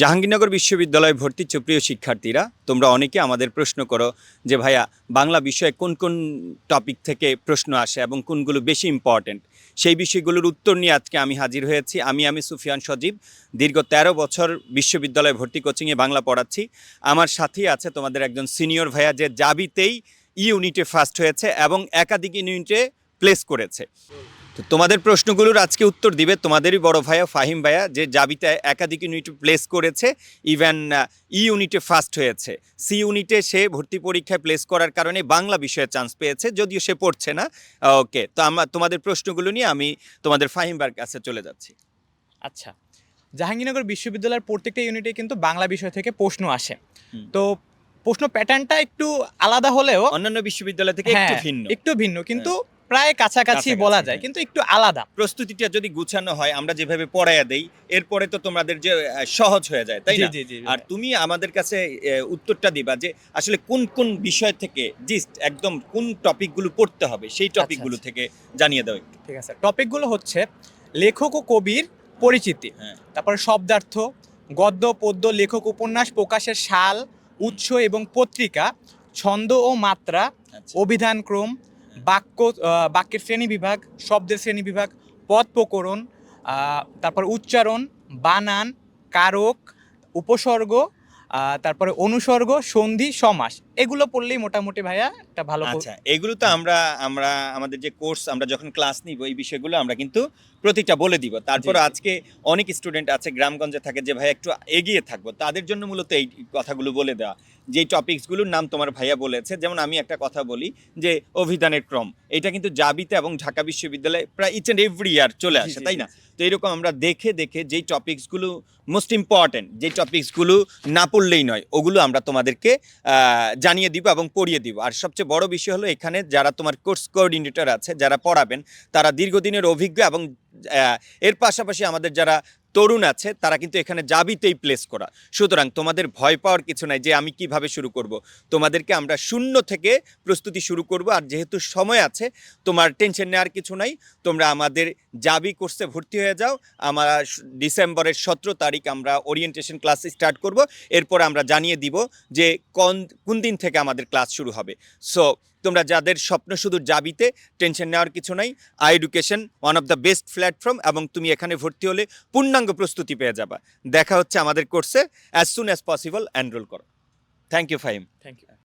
জাহাঙ্গীরনগর বিশ্ববিদ্যালয়ে ভর্তি সুপ্রিয় শিক্ষার্থীরা, তোমরা অনেকে আমাদের প্রশ্ন করো যে, ভাইয়া, বাংলা বিষয়ে কোন কোন টপিক থেকে প্রশ্ন আসে এবং কোনগুলো বেশি ইম্পর্ট্যান্ট সেই বিষয়গুলোর উত্তর নিয়ে আজকে আমি হাজির হয়েছি। আমি আমি সুফিয়ান সজীব, দীর্ঘ তেরো বছর বিশ্ববিদ্যালয়ে ভর্তি কোচিংয়ে বাংলা পড়াচ্ছি। আমার সাথেই আছে তোমাদের একজন সিনিয়র ভাইয়া যে জাবিতেই ইউনিটে ফার্স্ট হয়েছে এবং একাধিক ইউনিটে প্লেস করেছে। তো তোমাদের প্রশ্নগুলোর আজকে উত্তর দিবে তোমাদেরই বড় ভাইয়া ফাহিম ভাইয়া যে জাবিতে একাধিক ইউনিট প্লেস করেছে ইভেন ই ইউনিটে ফার্স্ট হয়েছে। সি ইউনিটে সে ভর্তি পরীক্ষায় প্লেস করার কারণে বাংলা বিষয়ে চান্স পেয়েছে যদিও সে পড়ছে না। ওকে তো আমরা তোমাদের প্রশ্নগুলো নিয়ে আমি তোমাদের ফাহিম ভাইয়ের কাছে চলে যাচ্ছি। আচ্ছা জাহাঙ্গীরনগর বিশ্ববিদ্যালয়ের প্রত্যেকটা ইউনিটে কিন্তু বাংলা বিষয় থেকে প্রশ্ন আসে। তো প্রশ্ন প্যাটার্নটা একটু আলাদা হলেও অন্যান্য বিশ্ববিদ্যালয় থেকে একটু হ্যাঁ, ভিন্ন। একটু ভিন্ন কিন্তু প্রায় কাছাকাছি বলা যায় হ্যাঁ। কিন্তু একটু আলাদা প্রস্তুতিটা যদি গুছানো হয় আমরা যেভাবে পড়াইয়া দেই এরপরে তো তোমাদের যে সহজ হয়ে যায় তাই না আর তুমি আমাদের কাছে উত্তরটা দিবা যে আসলে কোন কোন বিষয় থেকে জিস্ট একদম কোন টপিকগুলো পড়তে হবে সেই টপিকগুলো আচ্ছা। থেকে জানিয়ে দাও একটু ঠিক আছে টপিকগুলো হচ্ছে লেখক ও কবির পরিচিতি হ্যাঁ। তারপরে শব্দার্থ গদ্য পদ্য লেখক উপন্যাস প্রকাশের সাল উৎস এবং পত্রিকা ছন্দ ও মাত্রা আচ্ছা। অভিধান ক্রম বাক্য বাক্যের শ্রেণি বিভাগ শব্দের শ্রেণি বিভাগ পদ প্রকরণ তারপর উচ্চারণ বানান কারক উপসর্গ তারপরে অনুসর্গ সন্ধি সমাস। এগুলো পড়লেই মোটামুটি ভাইয়া একটা ভালো আচ্ছা এগুলো তো আমরা আমরা আমাদের যে কোর্স আমরা যখন ক্লাস নিব এই বিষয়গুলো আমরা কিন্তু প্রতিটা বলে দিব। তারপর। আজকে অনেক স্টুডেন্ট আছে গ্রামগঞ্জে থাকে যে ভাই একটু এগিয়ে থাকব। তাদের জন্য মূলত এই কথাগুলো বলে দেওয়া। যে টপিকসগুলোর নাম তোমার ভাইয়া বলেছে যেমন আমি একটা কথা বলি যে অভিধানের ক্রম। এটা কিন্তু জাবিতে এবং ঢাকা বিশ্ববিদ্যালয়ে প্রায় ইচ অ্যান্ড এভরি ইয়ার চলে আসে তাই না? তো এরকম আমরা দেখে দেখে যেই টপিকসগুলো মোস্ট ইম্পর্ট্যান্ট যেই টপিকসগুলো না পড়লেই নয় ওগুলো আমরা তোমাদেরকে জানিয়ে দিব এবং পড়িয়ে দিব। আর সবচেয়ে বড় বিষয় হলো এখানে যারা তোমার কোর্স কোঅর্ডিনেটর আছে যারা পড়াবেন তারা দীর্ঘদিনের অভিজ্ঞ এবং এর পাশাপাশি আমাদের যারা তরুণ আছে, তারা কিন্তু এখানে জাবিতেই প্লেস করা। সুতরাং তোমাদের ভয় পাওয়ার কিছু নাই যে আমি কীভাবে শুরু করব। তোমাদেরকে আমরা শূন্য থেকে প্রস্তুতি শুরু করব, আর যেহেতু সময় আছে, তোমার টেনশন নেওয়ার কিছু নাই। তোমরা আমাদের জাবি কোর্সে ভর্তি হয়ে যাও। আমরা ডিসেম্বরের সতেরো তারিখ আমরা ওরিয়েন্টেশন ক্লাস স্টার্ট করব। এরপর আমরা জানিয়ে দিব যে কোন কোন দিন থেকে আমাদের ক্লাস শুরু হবে। সো তোমরা যাদের স্বপ্ন শুধু যাবিতে টেনশন নেওয়ার কিছু নাই। I education one of the best platform এবং তুমি এখানে ভর্তি হলে পূর্ণাঙ্গ প্রস্তুতি পেয়ে যাবা। দেখা হচ্ছে আমাদের কোর্সে as soon as possible enrol করো। Thank you Fahim thank you